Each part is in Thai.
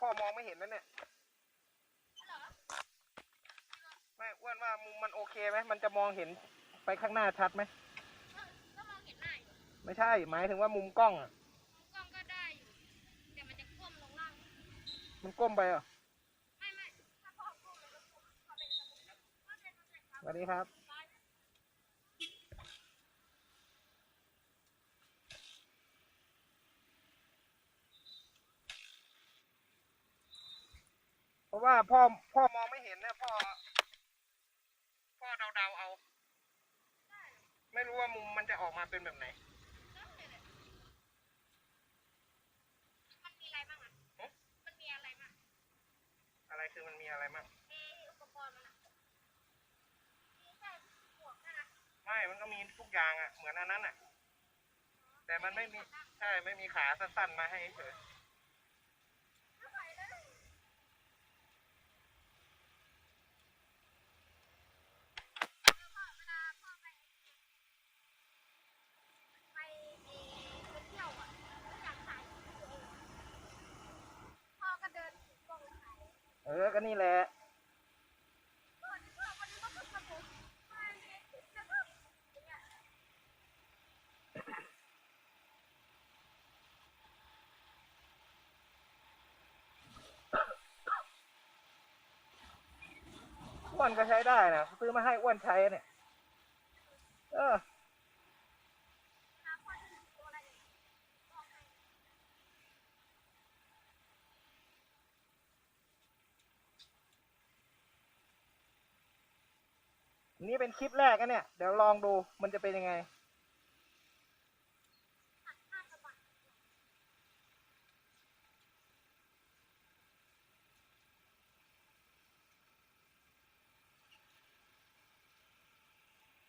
พ่อมองไม่เห็นนั่นเนี่ยไม่อ้วนว่ามุมมันโอเคไหมมันจะมองเห็นไปข้างหน้าชัดไหมก็มองเห็นหน้าอยู่ไม่ใช่ หมายถึงว่ามุมกล้องอะกล้องก็ได้อยู่แต่มันจะก้มลงล่างมันก้มไปเหรอะไม่ไม่ถ้าพ่อก้มมันก็ก้มพอเป็นสมุดก็เป็นสมุดครับสวัสดีครับ เพราะว่าพ่อพ่อมองไม่เห็นนะพ่อ พ่อเดาๆเอา ไม่รู้ว่ามุมมันจะออกมาเป็นแบบไหนมันมีอะไรบ้างอะฮะมันมีอะไรบ้างอะไรคือมันมีอะไรมั่งเอออุปกรณ์มันอะมีแค่หมวกนะนะไม่มันก็มีทุกอย่างอะเหมือนอันนั้นอะแต่มันไม่มีใช่ไม่มีขาสั้นๆมาให้เฉย ไม่ไหวเลยพ่อเวลาพ่อไปไปเอ่อไปเที่ยวอะอยากถ่ายคลิปตัวเองพ่อก็เดินถือกล้องแล้วถ่าย เเออ ก็นี่แหละ อ้วนก็ใช้ได้นะ ซื้อมาให้อ้วนใช้เนี่ย เออ หาพ่อที่ตัวอะไรเนี่ยบอกให้ นี่เป็นคลิปแรกนะเนี่ย เดี๋ยวลองดูมันจะเป็นยังไง หักข้างกระบะ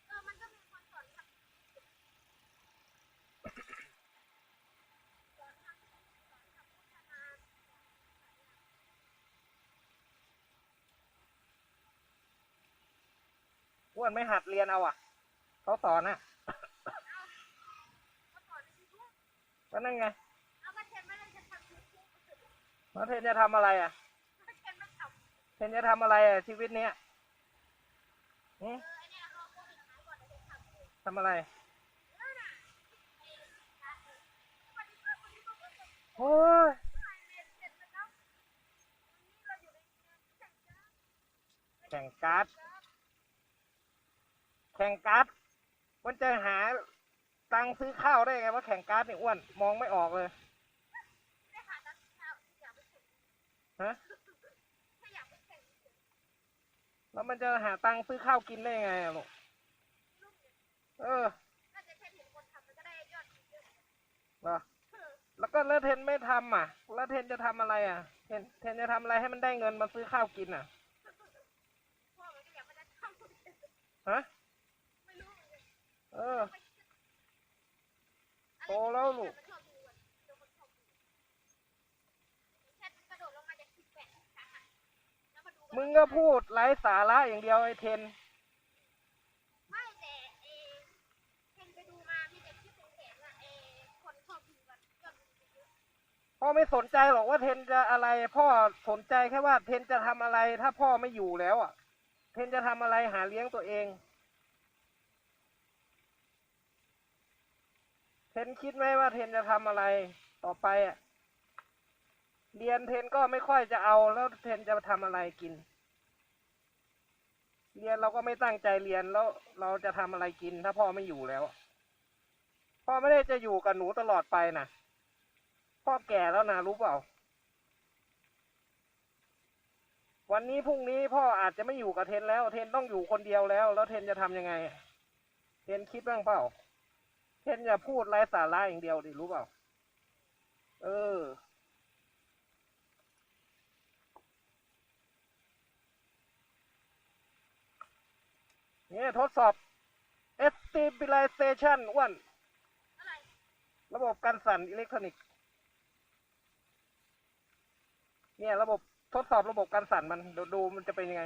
เออมันก็มีคนสอนขับสอนขับสอนขับพัฒนา อ้วนไม่หัดเรียนเอาอะเขาสอนอะก็นั่นไงมาเทนจะทำอะไรอะเทนจะทำอะไรอะชีวิตเนี้ยทำอะไรโอ้ยแข่งการ์ด ข่งการ์ดมันจะหาตังค์ซื้อข้าวได้ไงว่าแข่งการ์ดนี่อ้วนมองไม่ออกเลยได้หาตังค์เช้าอยากไปแข่งฮะถ้าอยากไปแข่งแล้วมันจะหาตังค์ซื้อข้าวกินได้ยังไงอะลูกลูกเนี่ยเออน่าจะแค่เห็นคนทำมันก็ได้ยอดวิวเยอะเหรอแล้วก็แล้วเทนไม่ทำอะแล้วเทนจะทำอะไรอะ เทนเทนจะทำอะไรให้มันได้เงินมาซื้อข้าวกินอะพ่อมันก็อยากไปได้ทำฮะ ไม่รู้เหมือนกัน เออ โตแล้วลูก มันชอบดูอะเดี๋ยวคนชอบดูแค่กระโดดลงมาจากสิบแปดครั้งอะแล้ว มึงก็พูดไร้สาระอย่างเดียวไอ้เทน ไม่แต่เอเห็นไปดูมามีแต่คลิปแข็งๆอะเอคนชอบดูกันยอดวิวเยอะพ่อไม่สนใจหรอกว่าเทนจะอะไร พ่อสนใจแค่ว่าเทนจะทำอะไรถ้าพ่อไม่อยู่แล้วอะ เทนจะทำอะไรหาเลี้ยงตัวเอง เทนคิดไหมว่าเทนจะทำอะไรต่อไปอะ เรียนเทนก็ไม่ค่อยจะเอาแล้วเทนจะทำอะไรกิน เรียนเราก็ไม่ตั้งใจเรียนแล้วเราจะทำอะไรกินถ้าพ่อไม่อยู่แล้ว พ่อไม่ได้จะอยู่กับหนูตลอดไปนะพ่อแก่แล้วนะรู้เปล่า วันนี้พรุ่งนี้พ่ออาจจะไม่อยู่กับเทนแล้ว เทนต้องอยู่คนเดียวแล้ว แล้วเทนจะทำยังไง เทนคิดบ้างเปล่า เทนอย่าพูดไร้สาระอย่างเดียวดิรู้เปล่า เออ นี่ยทดสอบ stabilization อ้วนอะไรระบบการสั่นอิเล็กทรอนิกส์เนี่ยระบบทดสอบระบบการสั่นมันเดี๋ยวดูมันจะเป็นยังไง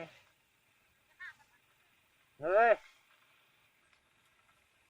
เฮ้ย